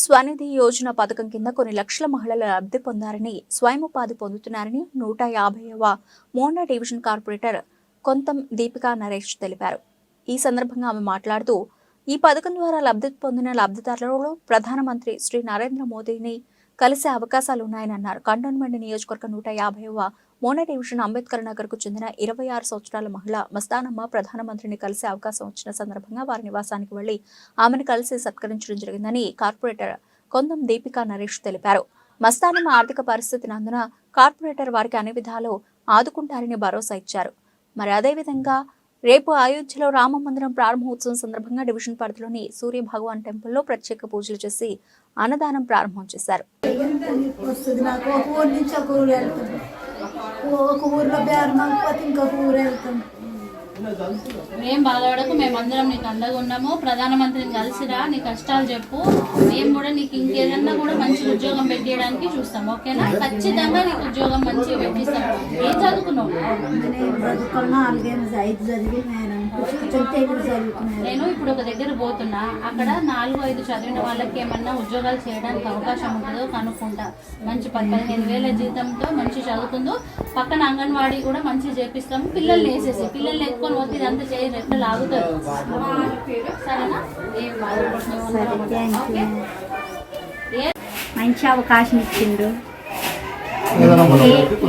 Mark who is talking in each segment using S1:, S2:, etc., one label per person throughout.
S1: స్వనిధి యోజన పథకం కింద కొన్ని లక్షల మహిళలు లబ్ధి పొందారని స్వయం ఉపాధి పొందుతున్నారని నూట యాభైవ మోండా డివిజన్ కార్పొరేటర్ కొంతం దీపికా నరేష్ తెలిపారు. ఈ సందర్భంగా ఆమె మాట్లాడుతూ ఈ పథకం ద్వారా లబ్ధి పొందిన లబ్ధిదారులలో ప్రధానమంత్రి శ్రీ నరేంద్ర మోదీని కలిసే అవకాశాలు ఉన్నాయని అన్నారు కంటోన్మెంట్ నియోజకవర్గ నూట యాభైవ మోనా డివిజన్ అంబేద్కర్ నగర్కు చెందిన ఇరవై ఆరు సంవత్సరాల మహిళ మస్తానమ్మ ప్రధానమంత్రిని కలిసే అవకాశం వచ్చిన సందర్భంగా వారి నివాసానికి వెళ్ళి ఆమెను కలిసి సత్కరించడం జరిగిందని కార్పొరేటర్ కొందం దీపికా నరేష్ తెలిపారు. మస్తానమ్మ ఆర్థిక పరిస్థితి నందున కార్పొరేటర్ వారికి అన్ని విధాలు ఆదుకుంటారని భరోసా ఇచ్చారు. మరి అదేవిధంగా రేపు అయోధ్యలో రామ మందిరం ప్రారంభోత్సవం సందర్భంగా డివిజన్ పరిధిలోని సూర్య భగవాన్ టెంపుల్లో ప్రత్యేక పూజలు చేసి అన్నదానం ప్రారంభం చేశారు.
S2: ఒక ఊరు ఒక ఊరు వెళ్తాం. ఒక ఊర్లో
S3: ఏం బాధపడకు మేమందరం నీకు అండగా ఉన్నాము. ప్రధానమంత్రిని కలిసిరా నీ కష్టాలు చెప్పు. మేము కూడా నీకు ఇంకేదన్నా కూడా మంచి ఉద్యోగం పెట్టేయడానికి చూస్తాం ఓకేనా? ఖచ్చితంగా నీకు ఉద్యోగం మంచిగా పెట్టిస్తాం. ఏం చదువుకున్నావు?
S2: నేను
S3: ఇప్పుడు ఒక దగ్గర పోతున్నా. అక్కడ నాలుగు ఐదు చదివిన వాళ్ళకి ఏమన్నా ఉద్యోగాలు చేయడానికి అవకాశం ఉంటుందో కనుక్కుంటా. మంచి పది పదిహేను వేల జీతంతో మంచి చదువుకుందో పక్కన అంగన్వాడీ కూడా మంచి చేపిస్తాము. పిల్లల్ని వేసేసి పిల్లల్ని ఎత్తుకొని పోతే ఇదంతా చేయి రెట్లు లాగుతారు? సరేనా? ఏం బాధపడుతున్నావు? ఓకే. ఏ
S2: మంచి అవకాశం ఇచ్చిండు.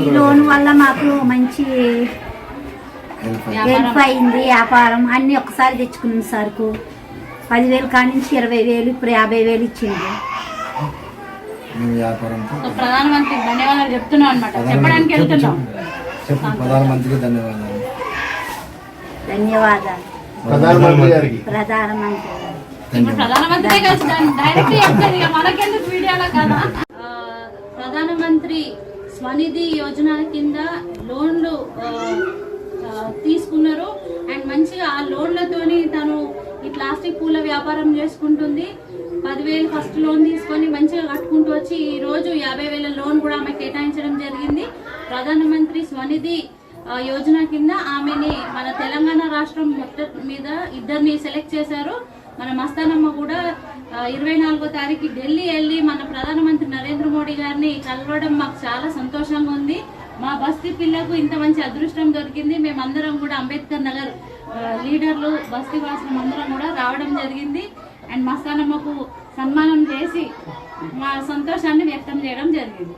S2: ఈ లోన్ వల్ల మాకు మంచి హెల్ప్ అయింది వ్యాపారం. అన్ని ఒకసారి తెచ్చుకున్నాం సరుకు. పదివేలు కాడి నుంచి ఇరవై వేలు ఇప్పుడు యాభై వేలు
S3: సో ప్రధానమంత్రి ధన్యవాదాలు చెప్తున్నాం అనమాట చెప్పడానికి వెళ్తున్నాం.
S4: చెప్పు ప్రధానమంత్రికి ధన్యవాదాలు.
S2: ధన్యవాదాలు.
S5: ప్రధానమంత్రి గారికి.
S2: ప్రధానమంత్రి
S3: ఇప్పుడు ప్రధానమంత్రి కలిసి డైరెక్ట్ చెప్తారు ఇక మనకెందుకు వీడియోలో కదా? ఆ, ప్రధానమంత్రి స్వనిధి యోజన కింద లోన్లు తీసుకున్నారు. అండ్ మంచిగా ఆ లోన్లతోని తను ఈ ప్లాస్టిక్ పూల వ్యాపారం చేసుకుంటుంది. పదివేలు ఫస్ట్ లోన్ తీసుకొని మంచిగా కట్టుకుంటూ వచ్చి ఈ రోజు యాభై వేల లోన్ కూడా ఆమె కేటాయించడం జరిగింది. ప్రధానమంత్రి స్వనిధి యోజన కింద ఆమెని మన తెలంగాణ రాష్ట్రం మొత్తం మీద ఇద్దరిని సెలెక్ట్ చేశారు. మన మస్తానమ్మ కూడా ఇరవై నాలుగో తారీఖు ఢిల్లీ వెళ్ళి మన ప్రధానమంత్రి నరేంద్ర మోడీ గారిని కలవడం మాకు చాలా సంతోషంగా ఉంది. మా బస్తీ పిల్లకు ఇంత మంచి అదృష్టం దొరికింది. మేమందరం కూడా అంబేద్కర్ నగర్ లీడర్లు బస్తీ వాసులం అందరం కూడా రావడం జరిగింది. అండ్ మస్తానమ్మకు సన్మానం చేసి మా సంతోషాన్ని వ్యక్తం చేయడం జరిగింది.